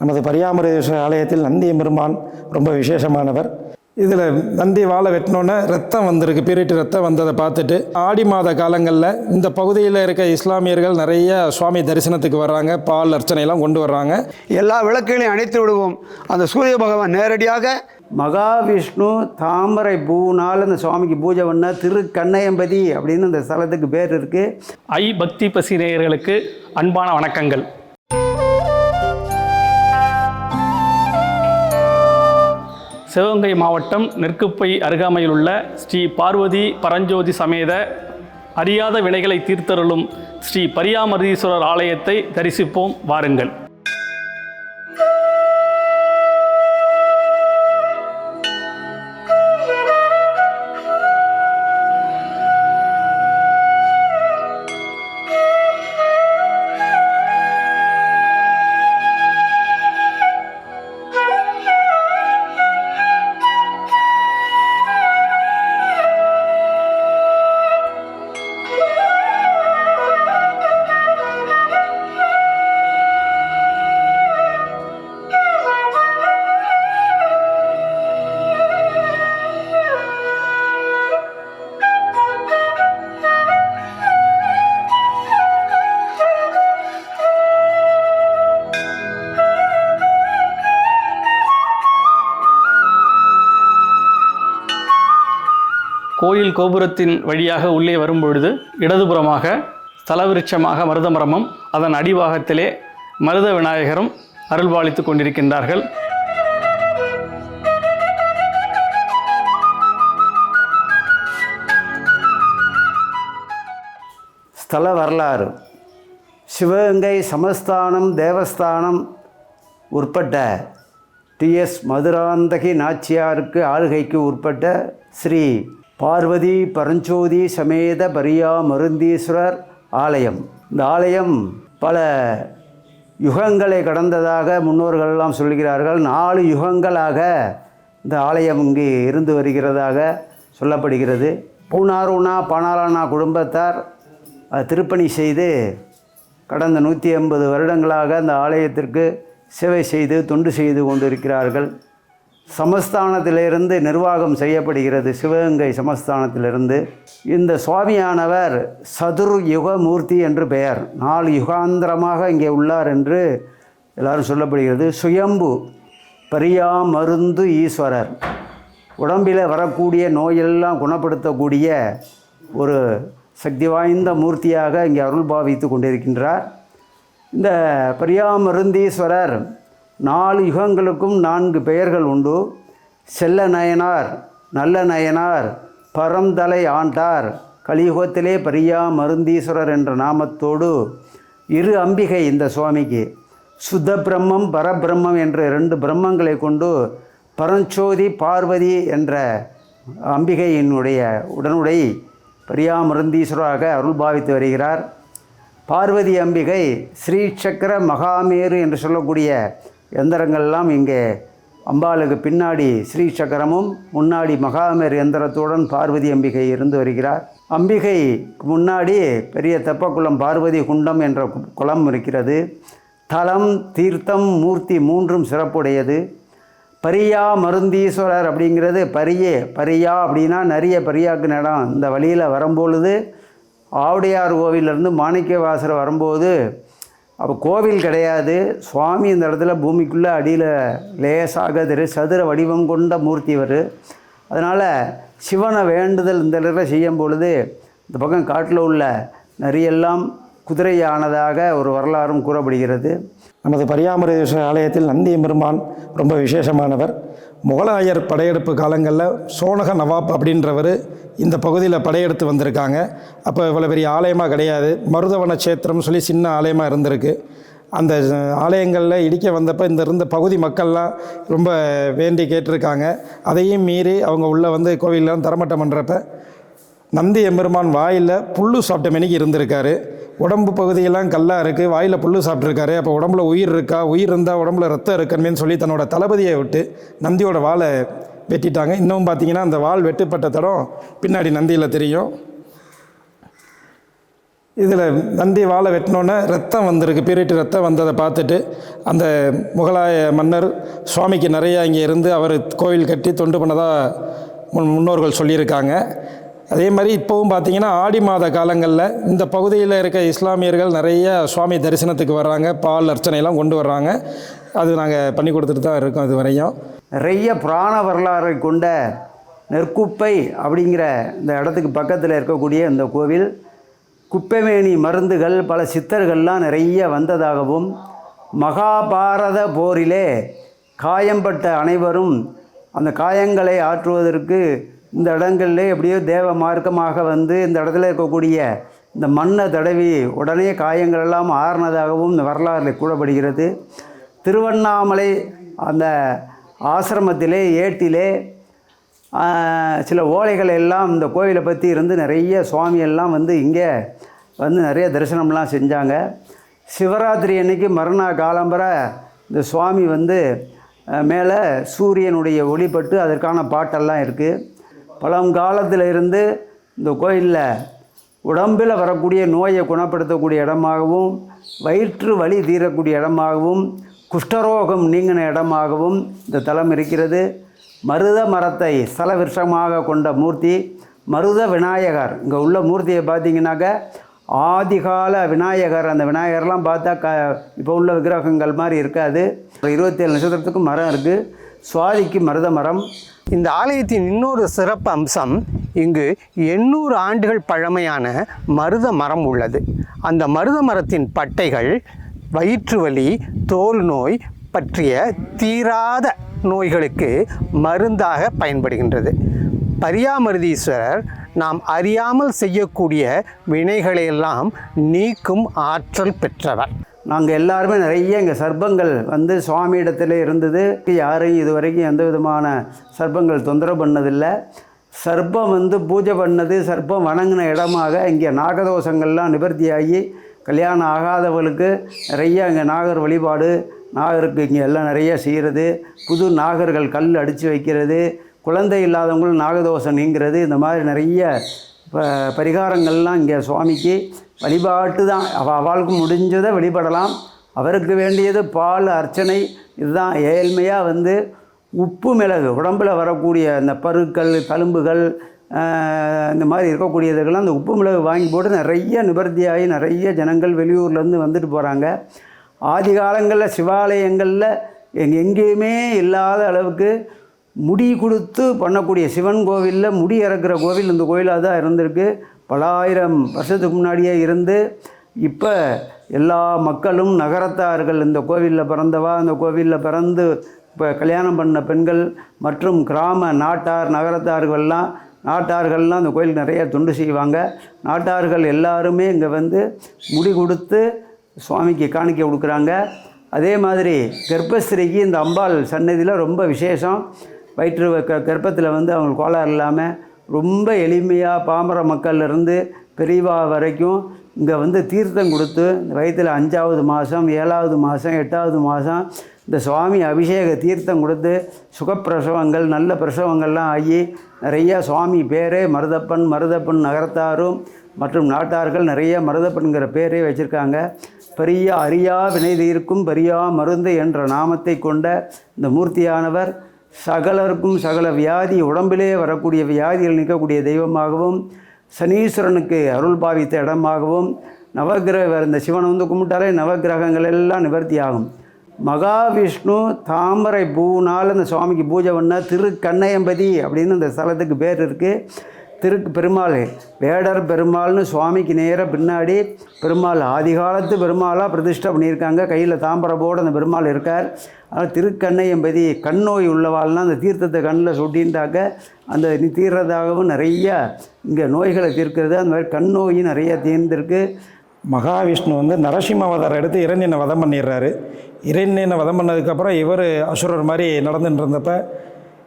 நமது பரியாமரேஸ்வரர் ஆலயத்தில் நந்தி பெருமான் ரொம்ப விசேஷமானவர். இதில் நந்தி வாழை வெட்டினோன்னே ரத்தம் வந்திருக்கு பீரிட்டு ரத்தம் வந்ததை பார்த்துட்டு ஆடி மாத காலங்களில் இந்த பகுதியில் இருக்க இஸ்லாமியர்கள் நிறைய சுவாமி தரிசனத்துக்கு வர்றாங்க பால் அர்ச்சனைலாம் கொண்டு வர்றாங்க. எல்லா விளக்குகளையும் அணைத்து விடுவோம். அந்த சூரிய பகவான் நேரடியாக மகாவிஷ்ணு தாமரை பூனால் இந்த சுவாமிக்கு பூஜை பண்ண திருக்கண்ணையம்பதி அப்படின்னு இந்த ஸ்தலத்துக்கு பேர் இருக்குது ஐ பக்தி பசி நேயர்களுக்கு அன்பான வணக்கங்கள். சிவகங்கை மாவட்டம் நெற்குப்பை அருகாமையில் உள்ள ஸ்ரீ பார்வதி பரஞ்சோதி சமேத அறியாத வினைகளை தீர்த்தருளும் ஸ்ரீ பரியாமரதீஸ்வரர் ஆலயத்தை தரிசிப்போம் வாருங்கள். கோயில் கோபுரத்தின் வழியாக உள்ளே வரும்பொழுது இடதுபுறமாக ஸ்தலவிருட்சமாக மருதமரமும் அதன் அடிவாகத்திலே மருத விநாயகரும் அருள்பாலித்துக் கொண்டிருக்கின்றார்கள். ஸ்தல வரலாறு. சிவகங்கை சமஸ்தானம் தேவஸ்தானம் உட்பட்ட டிஎஸ் மதுராந்தகி நாச்சியாருக்கு ஆளுகைக்கு உட்பட்ட ஸ்ரீ பார்வதி பரஞ்சோதி சமேத பரியா மருந்தீஸ்வரர் ஆலயம். இந்த ஆலயம் பல யுகங்களை கடந்ததாக முன்னோர்கள் எல்லாம் சொல்கிறார்கள் நாலு யுகங்களாக இந்த ஆலயம் இங்கு இருந்து வருகிறதாக சொல்லப்படுகிறது. பூனாருனா பனாரானா குடும்பத்தார் திருப்பணி செய்து கடந்த நூற்றி ஐம்பது வருடங்களாக அந்த ஆலயத்திற்கு சேவை செய்து தொண்டு செய்து கொண்டிருக்கிறார்கள். சமஸ்தானத்திலிருந்து நிர்வாகம் செய்யப்படுகிறது. சிவகங்கை சமஸ்தானத்திலிருந்து. இந்த சுவாமியானவர் சதுர் யுகமூர்த்தி என்று பெயர். நாலு யுகாந்திரமாக இங்கே உள்ளார் என்று எல்லாரும் சொல்லப்படுகிறது. சுயம்பு பரியா மருந்து ஈஸ்வரர். உடம்பில் வரக்கூடிய நோயெல்லாம் குணப்படுத்தக்கூடிய ஒரு சக்தி வாய்ந்த மூர்த்தியாக இங்கே அருள் பாவித்து கொண்டிருக்கின்றார். இந்த பரியாமருந்தீஸ்வரர் நாலு யுகங்களுக்கும் நான்கு பெயர்கள் உண்டு. செல்ல நயனார் நல்ல நயனார் பரந்தலை ஆண்டார் கலியுகத்திலே பரியா மருந்தீஸ்வரர் என்ற நாமத்தோடு இரு அம்பிகை இந்த சுவாமிக்கு. சுத்த பிரம்மம் பரபிரம்மம் என்ற இரண்டு பிரம்மங்களை கொண்டு பரஞ்சோதி பார்வதி என்ற அம்பிகையினுடைய உடனுடை பரியாமருந்தீஸ்வராக அருள் பாவித்து வருகிறார். பார்வதி அம்பிகை ஸ்ரீ சக்கர மகாமேரு என்று சொல்லக்கூடிய எந்திரங்கள்லாம் இங்கே அம்பாளுக்கு பின்னாடி ஸ்ரீ சக்கரமும் முன்னாடி மகாமேர் எந்திரத்துடன் பார்வதி அம்பிகை இருந்து வருகிறார். அம்பிகை முன்னாடி பெரிய தெப்பக்குளம் பார்வதி குண்டம் என்ற கு- குளம் இருக்கிறது. தலம் தீர்த்தம் மூர்த்தி மூன்றும் சிறப்புடையது. பரியா மருந்தீஸ்வரர் அப்படிங்கிறது பரியே பரியா அப்படின்னா நிறைய பரியாக்குன இடம் இந்த வழியில் வரும்பொழுது ஆவுடையார் கோவிலிருந்து மாணிக்கவாசர் வரும்போது அப்போ கோவில் கிடையாது. சுவாமி இந்த இடத்துல பூமிக்குள்ளே அடியில் லேசாக திரு சதுர வடிவம் கொண்ட மூர்த்தி இவர். அதனால் சிவனை வேண்டுதல் இந்த இடத்துல செய்யும் பொழுது இந்த பக்கம் காட்டில் உள்ள நரியெல்லாம் குதிரையானதாக ஒரு வரலாறும் கூறப்படுகிறது. நமது பரியாமரேஸ்வரர் ஆலயத்தில் நந்தி பெருமான் ரொம்ப விசேஷமானவர். முகலாயர் படையெடுப்பு காலங்களில் சோனக நவாப் அப்படின்றவர் இந்த பகுதியில் படையெடுத்து வந்திருக்காங்க. அப்போ இவ்வளோ பெரிய ஆலயமாக கிடையாது. மருதவன சேத்திரம்னு சொல்லி சின்ன ஆலயமாக இருந்திருக்கு. அந்த ஆலயங்களில் இடிக்க வந்தப்போ இந்த இருந்த பகுதி மக்கள்லாம் ரொம்ப வேண்டி கேட்டிருக்காங்க. அதையும் மீறி அவங்க உள்ளே வந்து கோவிலெலாம் தரமட்டம் பண்ணுறப்ப நந்தி எம்பெருமான் வாயில் புல்லு சாப்பிட்ட மணிக்கு இருந்திருக்காரு. உடம்பு பகுதியெல்லாம் கல்லாக இருக்குது வாயில் புல்லு சாப்பிட்ருக்காரு அப்போ உடம்புல உயிர் இருக்கா? உயிர் இருந்தால் உடம்புல ரத்தம் இருக்கணுமேன்னு சொல்லி தன்னோட தளபதியை விட்டு நந்தியோட வாலை வெட்டிட்டாங்க. இன்னும் பார்த்தீங்கன்னா அந்த வால் வெட்டுப்பட்ட தடம் பின்னாடி நந்தியில் தெரியும். இதில் நந்தி வாழை வெட்டினோன்னே ரத்தம் வந்திருக்கு. பீரிட்டு ரத்தம் வந்ததை பார்த்துட்டு அந்த முகலாய மன்னர் சுவாமிக்கு நிறையா இங்கே இருந்து அவர் கோவில் கட்டி தொண்டு பண்ணதாக முன் முன்னோர்கள் சொல்லியிருக்காங்க. அதே மாதிரி இப்போவும் பார்த்தீங்கன்னா ஆடி மாத காலங்களில் இந்த பகுதியில் இருக்க இஸ்லாமியர்கள் நிறைய சுவாமி தரிசனத்துக்கு வர்றாங்க பால் அர்ச்சனையெல்லாம் கொண்டு வர்றாங்க. அது நாங்கள் பண்ணி கொடுத்துட்டு தான் இருக்கோம் இது வரையும். நிறைய புராண வரலாறை கொண்ட நெற்குப்பை அப்படிங்கிற இந்த இடத்துக்கு பக்கத்தில் இருக்கக்கூடிய இந்த கோவில் குப்பைமேனி மருந்துகள் பல சித்தர்கள்லாம் நிறைய வந்ததாகவும் மகாபாரத போரிலே காயம்பட்ட அனைவரும் அந்த காயங்களை ஆற்றுவதற்கு இந்த இடங்கள்ல எப்படியோ தேவ மார்க்கமாக வந்து இந்த இடத்துல இருக்கக்கூடிய இந்த மண்ணை தடவி உடனே காயங்கள் எல்லாம் ஆறுனதாகவும் இந்த வரலாறு கூறப்படுகிறது. திருவண்ணாமலை அந்த ஆசிரமத்திலே ஏட்டிலே சில ஓலைகள் எல்லாம் இந்த கோவிலை பற்றி இருந்து நிறைய சுவாமி எல்லாம் வந்து இங்கே வந்து நிறைய தரிசனம்லாம் செஞ்சாங்க. சிவராத்திரி அன்னைக்கு மறுநாள் காலம்பரை இந்த சுவாமி வந்து மேலே சூரியனுடைய ஒளிப்பட்டு அதற்கான பாட்டெல்லாம் இருக்குது பழங்காலத்தில் இருந்து இந்த கோயிலில் உடம்பில் வரக்கூடிய நோயை குணப்படுத்தக்கூடிய இடமாகவும் வயிற்று வலி தீரக்கூடிய இடமாகவும் குஷ்டரோகம் நீங்கின இடமாகவும் இந்த தலம் இருக்கிறது. மருத மரத்தை ஸ்தல விருஷமாக கொண்ட மூர்த்தி மருத விநாயகர். இங்கே உள்ள மூர்த்தியை பார்த்தீங்கன்னாக்க ஆதிகால விநாயகர். அந்த விநாயகர்லாம் பார்த்தா க இப்போ உள்ள விக்கிரகங்கள் மாதிரி இருக்காது. இருபத்தேழு நட்சத்திரத்துக்கும் மரம் இருக்குது சுவாதிக்கு மருத மரம். இந்த ஆலயத்தின் இன்னொரு சிறப்பு அம்சம் இங்கு எண்ணூறு ஆண்டுகள் பழமையான மருத மரம் உள்ளது. அந்த மருத மரத்தின் பட்டைகள் வயிற்று வலி தோல் நோய் பற்றிய தீராத நோய்களுக்கு மருந்தாக பயன்படுகின்றது. பரியாமருதீஸ்வரர் நாம் அறியாமல் செய்யக்கூடிய வினைகளையெல்லாம் நீக்கும் ஆற்றல் பெற்றவர். நாங்கள் எல்லாருமே நிறைய இங்கே சர்ப்பங்கள் வந்து சுவாமி இடத்துல இருந்தது. யாரையும் இது வரைக்கும் எந்த விதமான சர்ப்பங்கள் தொந்தரவு பண்ணதில்லை. சர்ப்பம் வந்து பூஜை பண்ணது சர்ப்பம் வணங்கின இடமாக இங்கே நாகதோஷங்கள்லாம் நிவர்த்தியாகி கல்யாணம் ஆகாதவர்களுக்கு நிறைய இங்கே நாகர் வழிபாடு நாகருக்கு இங்கே எல்லாம் நிறைய செய்கிறது புது நாகர்கள் கல் அடித்து வைக்கிறது குழந்தை இல்லாதவங்களும் நாகதோஷம் நீங்கிறது இந்த மாதிரி நிறைய ப பரிகாரங்கள்லாம் இங்கே சுவாமிக்கு வழிபாட்டு தான் அவள் அவளுக்கு முடிஞ்சதை வழிபடலாம். அவருக்கு வேண்டியது பால் அர்ச்சனை இதுதான். ஏழ்மையாக வந்து உப்பு மிளகு உடம்பில் வரக்கூடிய இந்த பருக்கள் தழும்புகள் இந்த மாதிரி இருக்கக்கூடியதுக்கெல்லாம் அந்த உப்பு மிளகு வாங்கி போட்டு நிறைய நிவர்த்தியாகி நிறைய ஜனங்கள் வெளியூர்லேருந்து வந்துட்டு போகிறாங்க ஆதி காலங்களில் சிவாலயங்களில் எங் எங்கேயுமே இல்லாத அளவுக்கு முடி கொடுத்து பண்ணக்கூடிய சிவன் கோவிலில் முடி இறக்குற கோவில் இந்த கோயிலாக தான் இருந்திருக்கு. பல ஆயிரம் வருஷத்துக்கு முன்னாடியே இருந்து இப்போ எல்லா மக்களும் நகரத்தார்கள் இந்த கோவிலில் பிறந்தவா அந்த கோவிலில் பிறந்து இப்போ கல்யாணம் பண்ண பெண்கள் மற்றும் கிராம நாட்டார் நகரத்தார்கள்லாம் நாட்டார்கள்லாம் அந்த கோயிலுக்கு நிறைய தொண்டு செய்வாங்க. நாட்டார்கள் எல்லாருமே இங்கே வந்து முடி கொடுத்து சுவாமிக்கு காணிக்க கொடுக்குறாங்க. அதே மாதிரி கர்ப்பஸ்திரிக்கு இந்த அம்பாள் சன்னதியில் ரொம்ப விசேஷம். வயிற்று க கர்ப்பத்தில் வந்து அவங்களுக்கு கோளாறு இல்லாமல் ரொம்ப எளிமையாக பாமர மக்கள்லேருந்து பெரியவா வரைக்கும் இங்கே வந்து தீர்த்தம் கொடுத்து இந்த வயிற்றில் அஞ்சாவது மாதம் ஏழாவது மாதம் எட்டாவது மாதம் இந்த சுவாமி அபிஷேக தீர்த்தம் கொடுத்து சுகப்பிரசவங்கள் நல்ல பிரசவங்கள்லாம் ஆகி நிறையா சுவாமி பேரே மருதப்பன் மருதப்பன் நகரத்தாரும் மற்றும் நாட்டார்கள் நிறைய மருதப்பன்கிற பேரே வச்சுருக்காங்க. பெரிய அரியா வினை தீர்க்கும் பெரியா மருந்து என்ற நாமத்தை கொண்ட இந்த மூர்த்தியானவர் சகலருக்கும் சகல வியாதி உடம்பிலே வரக்கூடிய வியாதிகள் நிற்கக்கூடிய தெய்வமாகவும் சனீஸ்வரனுக்கு அருள் பாவித்த இடமாகவும் நவக்கிரக இந்த சிவனை வந்து கும்பிட்டாலே நவக்கிரகங்கள் எல்லாம் நிவர்த்தி ஆகும் மகாவிஷ்ணு தாமரை பூனால் அந்த சுவாமிக்கு பூஜை பண்ண திருக்கண்ணையம்பதி அப்படின்னு இந்த ஸ்தலத்துக்கு பேர் இருக்குது திருக்கு பெருமாள் வேடர் பெருமாள்னு சுவாமிக்கு நேராக பின்னாடி பெருமாள் ஆதிகாலத்து பெருமாளாக பிரதிஷ்டை பண்ணியிருக்காங்க. கையில் தாம்பரபோடு அந்த பெருமாள் இருக்கார். ஆனால் திருக்கண்ணையம்பதி கண் நோய் உள்ளவாள்னா அந்த தீர்த்தத்தை கண்ணில் சொட்டின்ட்டாக்க அந்த தீர்றதாகவும் நிறைய இங்கே நோய்களை தீர்க்கிறது. அந்த மாதிரி கண் நோயும் நிறைய தீர்ந்திருக்கு. மகாவிஷ்ணு வந்து நரசிம்ம அவதாரம் எடுத்து இரண்யனை வதம் பண்ணிடுறாரு. இரண்யனை வதம் பண்ணதுக்கப்புறம் இவர் அசுரர் மாதிரி நடந்துட்டு இருந்தப்போ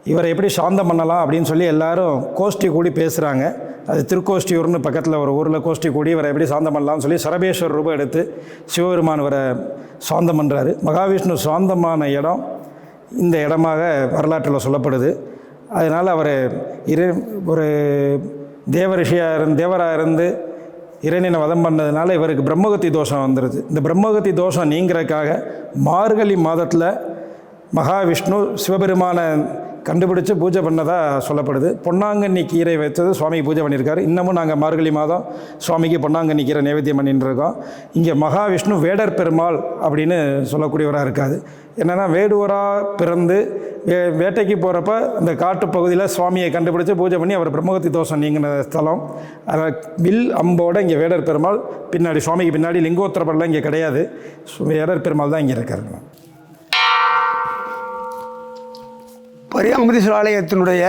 இவரை எப்படி சாந்தம் பண்ணலாம் அப்படின்னு சொல்லி எல்லாரும் கோஷ்டி கூடி பேசுகிறாங்க அது திருக்கோஷ்டியூர்னு பக்கத்தில் ஒரு ஊரில் கோஷ்டி கூடி இவரை எப்படி சாந்தம் பண்ணலாம்னு சொல்லி சரபேஸ்வர் ரூபம் எடுத்து சிவபெருமான் இவரை சாந்தம் பண்ணுறாரு மகாவிஷ்ணு சாந்தமான இடம் இந்த இடமாக வரலாற்றில் சொல்லப்படுது. அதனால் அவர் இரு ஒரு தேவ ரிஷியாக இருந்து தேவராக இருந்து இறைவனை வதம் பண்ணதுனால இவருக்கு பிரம்மகத்தி தோஷம் வந்துடுது இந்த பிரம்மகத்தி தோஷம் நீங்கிறதுக்காக மார்கழி மாதத்தில் மகாவிஷ்ணு சிவபெருமானை கண்டுபிடிச்சு பூஜை பண்ணதாக சொல்லப்படுது. பொன்னாங்கண்ணி கீரை வச்சது சுவாமி பூஜை பண்ணியிருக்காரு. இன்னமும் நாங்கள் மார்கழி மாதம் சுவாமிக்கு பொன்னாங்கண்ணி கீரை நைவேத்தியம் பண்ணிட்டு இருக்கோம். இங்கே மகாவிஷ்ணு வேடர் பெருமாள் அப்படின்னு சொல்லக்கூடியவராக இருக்காது என்னென்னா வேடுவராக பிறந்து வே வேட்டைக்கு போகிறப்ப அந்த காட்டு பகுதியில் சுவாமியை கண்டுபிடிச்சு பூஜை பண்ணி அவர் பிரம்மகத்தி தோஷம் நீங்கின ஸ்தலம். அதில் வில் அம்போட இங்கே வேடர் பெருமாள் பின்னாடி சுவாமிக்கு பின்னாடி லிங்கோத்திரப்படலாம் இங்கே கிடையாது. வேடர் பெருமாள் தான் இங்கே இருக்காருங்க பரியாமதீஸ்வரர் ஆலயத்தினுடைய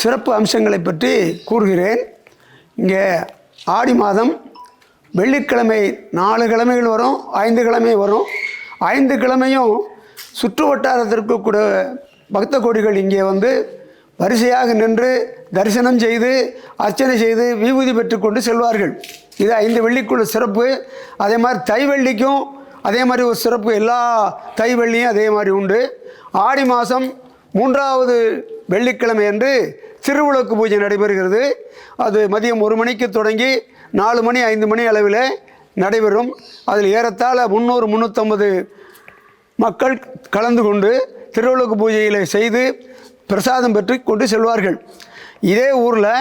சிறப்பு அம்சங்களை பற்றி கூறுகிறேன். இங்கே ஆடி மாதம் வெள்ளிக்கிழமை நாலு கிழமைகள் வரும் ஐந்து கிழமை வரும். ஐந்து கிழமையும் சுற்று வட்டாரத்திற்கு கூட பக்த கோடிகள் இங்கே வந்து வரிசையாக நின்று தரிசனம் செய்து அர்ச்சனை செய்து விபூதி பெற்றுக்கொண்டு செல்வார்கள். இது ஐந்து வெள்ளிக்குள்ள சிறப்பு. அதே மாதிரி தை வெள்ளிக்கும் அதே மாதிரி ஒரு சிறப்பு. எல்லா தை வெள்ளியும் அதே மாதிரி உண்டு. ஆடி மாதம் மூன்றாவது வெள்ளிக்கிழமை அன்று திருவிளக்கு பூஜை நடைபெறுகிறது. அது மதியம் ஒரு மணிக்கு தொடங்கி நாலு மணி ஐந்து மணி அளவில் நடைபெறும். அதில் ஏறத்தாழ முந்நூறு முந்நூற்றம்பது மக்கள் கலந்து கொண்டு திருவிளக்கு பூஜைகளை செய்து பிரசாதம் பெற்று கொண்டு செல்வார்கள். இதே ஊரில்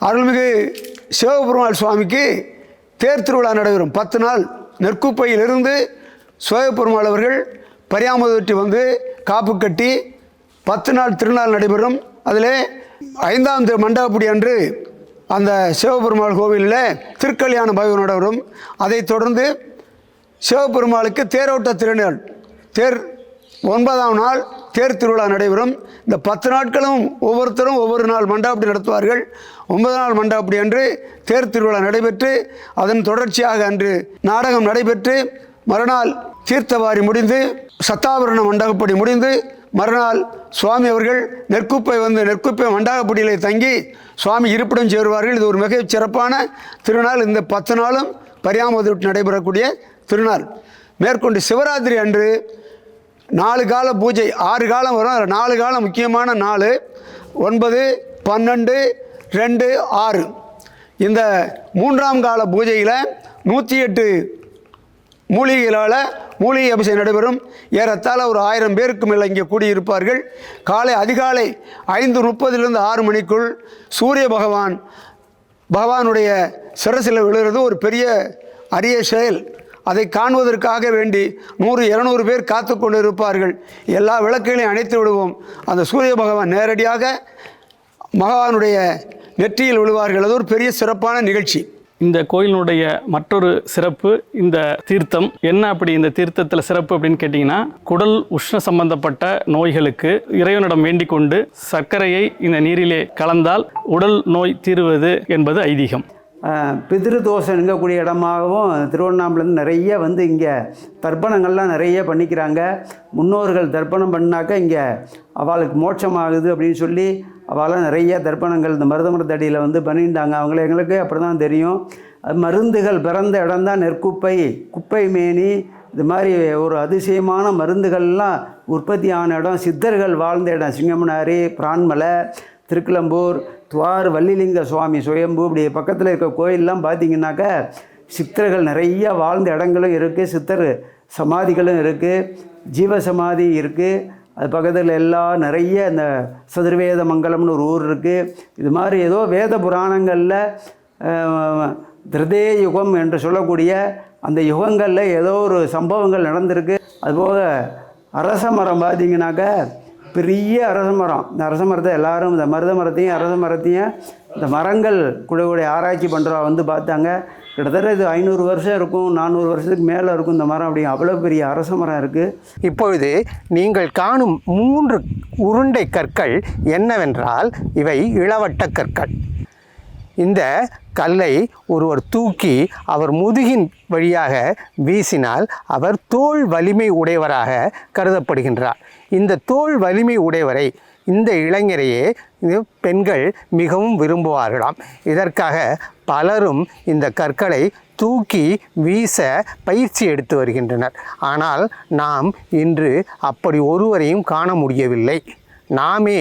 அருள்மிகு சிவபெருமாள் சுவாமிக்கு தேர் திருவிழா நடைபெறும். பத்து நாள் நெற்குப்பையிலிருந்து சிவபெருமாள் அவர்கள் பரியாமதொட்டி வந்து காப்பு கட்டி பத்து நாள் திருநாள் நடைபெறும். அதில் ஐந்தாம் மண்டபப்படி அன்று அந்த சிவபெருமாள் கோவிலில் திருக்கல்யாண பகவன் நடைபெறும். அதைத் தொடர்ந்து சிவபெருமாளுக்கு தேரோட்ட திருநாள் தேர் ஒன்பதாம் நாள் தேர் திருவிழா நடைபெறும். இந்த பத்து நாட்களும் ஒவ்வொருத்தரும் ஒவ்வொரு நாள் மண்டாப்படி நடத்துவார்கள். ஒன்பது நாள் மண்டாப்படி அன்று தேர் திருவிழா நடைபெற்று அதன் தொடர்ச்சியாக அன்று நாடகம் நடைபெற்று மறுநாள் தீர்த்தவாரி முடிந்து சத்தாபரண மண்டபப்படி முடிந்து மறுநாள் சுவாமி அவர்கள் நெற்குப்பை வந்து நெற்குப்பை மண்டபப்படியிலே தங்கி சுவாமி இருப்பிடம் சேருவார்கள். இது ஒரு மிக சிறப்பான திருநாள். இந்த பத்து நாளும் பரியாமது நடைபெறக்கூடிய திருநாள். மேற்கொண்டு சிவராத்திரி அன்று நாலு கால பூஜை ஆறு காலம் வரும். நாலு காலம் முக்கியமான நாள் ஒன்பது பன்னெண்டு ரெண்டு ஆறு. இந்த மூன்றாம் கால பூஜையில் நூற்றி எட்டு மூலிகைகளால் மூலிகை அபிஷேகம் நடைபெறும். ஏறத்தாழ ஒரு ஆயிரம் பேருக்கு மேலே இங்கே கூடியிருப்பார்கள். காலை அதிகாலை ஐந்து முப்பதிலிருந்து ஆறு மணிக்குள் சூரிய பகவான் பகவானுடைய சிரசில் விழுகிறது. ஒரு பெரிய அரிய செயல். அதை காண்பதற்காக வேண்டி நூறு இருநூறு பேர் காத்து கொண்டிருப்பார்கள். எல்லா விளக்குகளையும் அணைத்து விடுவோம். அந்த சூரிய பகவான் நேரடியாக பகவானுடைய நெற்றியில் விழுவார்கள். அது ஒரு பெரிய சிறப்பான நிகழ்ச்சி. இந்த கோயிலினுடைய மற்றொரு சிறப்பு இந்த தீர்த்தம். என்ன அப்படி இந்த தீர்த்தத்தில் சிறப்பு அப்படின்னு கேட்டிங்கன்னா குடல் உஷ்ண சம்பந்தப்பட்ட நோய்களுக்கு இறைவனிடம் வேண்டிக் கொண்டு சர்க்கரையை இந்த நீரிலே கலந்தால் உடல் நோய் தீர்வது என்பது ஐதீகம். ஆஹ், பிதிரு இடமாகவும் திருவண்ணாமலேருந்து நிறைய வந்து இங்கே தர்ப்பணங்கள்லாம் நிறைய பண்ணிக்கிறாங்க. முன்னோர்கள் தர்ப்பணம் பண்ணாக்க இங்கே அவளுக்கு மோட்சமாகுது அப்படின்னு சொல்லி அவளாம் நிறைய தர்ப்பணங்கள் இந்த மருதமரத்தடியில் வந்து பண்ணிட்டாங்க அவங்கள எங்களுக்கு அப்படி தான் தெரியும். அது மருந்துகள் பிறந்த இடம் தான் நெற்குப்பை குப்பை மேனி இது மாதிரி ஒரு அதிசயமான மருந்துகள்லாம் உற்பத்தி ஆன இடம். சித்தர்கள் வாழ்ந்த இடம். சிங்கமனாரி பிரான்மலை திருக்கிளம்பூர் துவார் வள்ளிலிங்க சுவாமி சுயம்பு இப்படி பக்கத்தில் இருக்க கோயிலெலாம் பார்த்தீங்கன்னாக்க சித்தர்கள் நிறைய வாழ்ந்த இடங்களும் இருக்குது சித்தர் சமாதிகளும் இருக்குது ஜீவ சமாதி இருக்குது அது பக்கத்தில் எல்லாம் நிறைய இந்த சதுர்வேத மங்கலம்னு ஒரு ஊர் இருக்குது இது மாதிரி ஏதோ வேத புராணங்களில் திருதே யுகம் என்று சொல்லக்கூடிய அந்த யுகங்களில் ஏதோ ஒரு சம்பவங்கள் நடந்திருக்கு. அதுபோக அரச மரம் பார்த்தீங்கன்னாக்க பெரிய அரச மரம். இந்த அரச மரத்தை எல்லாரும் இந்த மருத மரத்தையும் அரச மரத்தையும் இந்த மரங்கள் கூட ஆராய்ச்சி பண்ணுறவா வந்து பார்த்தாங்க. கிட்டத்தட்ட இது ஐநூறு வருஷம் இருக்கும் நானூறு வருஷத்துக்கு மேலே இருக்கும் இந்த மரம். அப்படி அவ்வளோ பெரிய அரச மரம் இருக்குது இப்பொழுது நீங்கள் காணும் மூன்று உருண்டை கற்கள் என்னவென்றால் இவை இளவட்ட கற்கள். இந்த கல்லை ஒருவர் தூக்கி அவர் முதுகின் வழியாக வீசினால் அவர் தோல் வலிமை உடையவராக கருதப்படுகின்றார். இந்த தோல் வலிமை உடையவரை இந்த இளைஞரையே இது பெண்கள் மிகவும் விரும்புவார்களாம். இதற்காக பலரும் இந்த கற்களை தூக்கி வீச பயிற்சி எடுத்து வருகின்றனர். ஆனால் நாம் இன்று அப்படி ஒருவரையும் காண முடியவில்லை. நாமே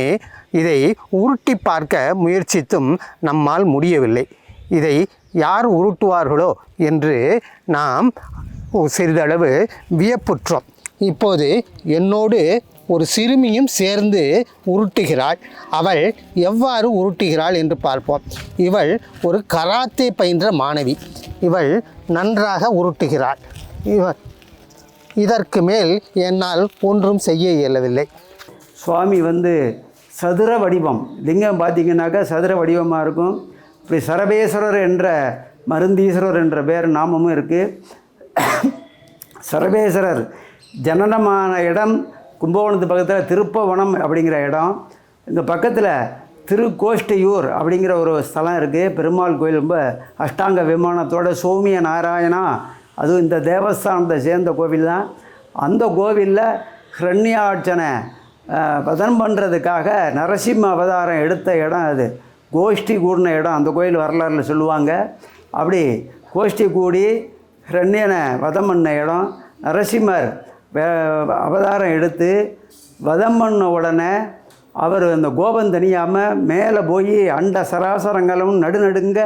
இதை உருட்டி பார்க்க முயற்சித்தும் நம்மால் முடியவில்லை. இதை யார் உருட்டுவார்களோ என்று நாம் சிறிதளவு வியப்புற்றோம். இப்போது என்னோடு ஒரு சிறுமியும் சேர்ந்து உருட்டுகிறாள். அவள் எவ்வாறு உருட்டுகிறாள் என்று பார்ப்போம். இவள் ஒரு கராத்தே பயின்ற மாணவி. இவள் நன்றாக உருட்டுகிறாள். இவ இதற்கு மேல் என்னால் ஒன்றும் செய்ய இயலவில்லை. சுவாமி வந்து சதுர வடிவம். லிங்கம் பார்த்தீங்கன்னாக்கா சதுர வடிவமாக இருக்கும். இப்படி சரபேஸ்வரர் என்ற மருந்தீஸ்வரர் என்ற பேர் நாமமும் இருக்குது சரபேஸ்வரர் ஜனனமான இடம் கும்பகோணத்து பக்கத்தில் திருப்பவனம் அப்படிங்கிற இடம். இந்த பக்கத்தில் திருக்கோஷ்டையூர் அப்படிங்கிற ஒரு ஸ்தலம் இருக்குது பெருமாள் கோயில் ரொம்ப அஷ்டாங்க விமானத்தோட சௌமிய நாராயணா. அதுவும் இந்த தேவஸ்தானத்தை சேர்ந்த கோவில் தான். அந்த கோவிலில் ஹிரண்யாட்சனை பதன் வதம் பண்ணுறதுக்காக நரசிம்ம அவதாரம் எடுத்த இடம் அது. கோஷ்டி கூடின இடம். அந்த கோயில் வரலாறுல சொல்லுவாங்க. அப்படி கோஷ்டி கூடி ஹிரண்யனை வதம் பண்ண இடம். நரசிம்மர் அவதாரம் எடுத்து வதம் பண்ண உடனே அவர் அந்த கோபம் தனியாமல் மேலே போய் அண்ட சராசரங்களும் நடுநடுங்க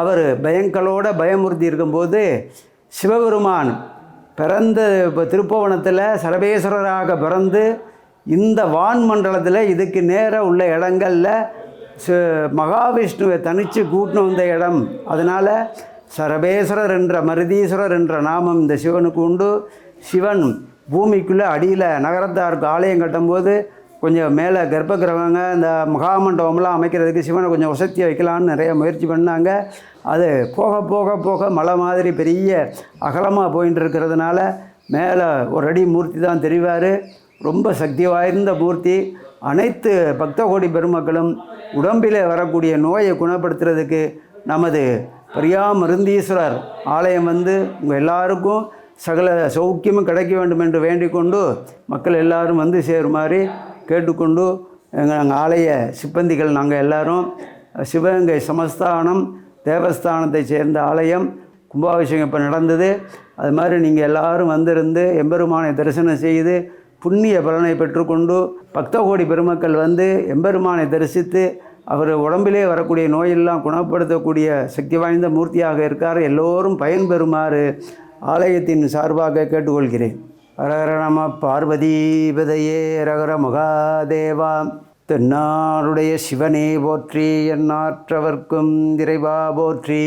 அவர் பயங்களோட பயமுறுத்தி இருக்கும்போது சிவபெருமான் பிறந்த இப்போ திருப்பவனத்தில் சரபேஸ்வரராக பிறந்து இந்த வான் மண்டலத்தில் இதுக்கு நேராக உள்ள இடங்களில் மகாவிஷ்ணுவை தனித்து கூட்டின்னு வந்த இடம். அதனால் சரபேஸ்வரர் என்ற மருதீஸ்வரர் என்ற நாமம் இந்த சிவனுக்கு உண்டு. சிவன் பூமிக்குள்ளே அடியில் நகரத்தாருக்கு ஆலயம் கட்டும்போது கொஞ்சம் மேலே கர்ப்ப கிரகங்க இந்த மகாமண்டபம்லாம் அமைக்கிறதுக்கு சிவனை கொஞ்சம் வசதி வைக்கலான்னு நிறைய முயற்சி பண்ணாங்க. அது போக போக போக மலை மாதிரி பெரிய அகலமாக போயின்னு இருக்கிறதுனால மேலே ஒரு அடி மூர்த்தி தான் தெரிவார். ரொம்ப சக்தி வாய்ந்த மூர்த்தி. அனைத்து பக்த கோடி பெருமக்களும் உடம்பில் வரக்கூடிய நோயை குணப்படுத்துறதுக்கு நமது பிரியாமருந்தீஸ்வரர் ஆலயம் வந்து உங்கள் எல்லாருக்கும் சகல சௌக்கியமும் கிடைக்க வேண்டும் என்று வேண்டிக் கொண்டு மக்கள் எல்லாரும் வந்து சேருமாறு கேட்டுக்கொண்டு எங்கள் நாங்கள் ஆலய சிப்பந்திகள் நாங்கள் எல்லாரும் சிவகங்கை சமஸ்தானம் தேவஸ்தானத்தை சேர்ந்த ஆலயம் கும்பாபிஷேகம் இப்போ நடந்தது. அது மாதிரி நீங்கள் எல்லாரும் வந்திருந்து எம்பெருமானை தரிசனம் செய்து புண்ணிய பலனை பெற்றுக்கொண்டு பக்த கோடி பெருமக்கள் வந்து எம்பெருமானை தரிசித்து அவர் உடம்பிலே வரக்கூடிய நோயெல்லாம் குணப்படுத்தக்கூடிய சக்தி வாய்ந்த மூர்த்தியாக இருக்கார். எல்லோரும் பயன்பெறுமாறு ஆலயத்தின் சார்பாக கேட்டுக்கொள்கிறேன். ஹரஹர நம பார்வதீபதையே ரகர மகாதேவா. தென்னாருடைய சிவனே போற்றி என்னாற்றவர்க்கும் இறைவா போற்றி.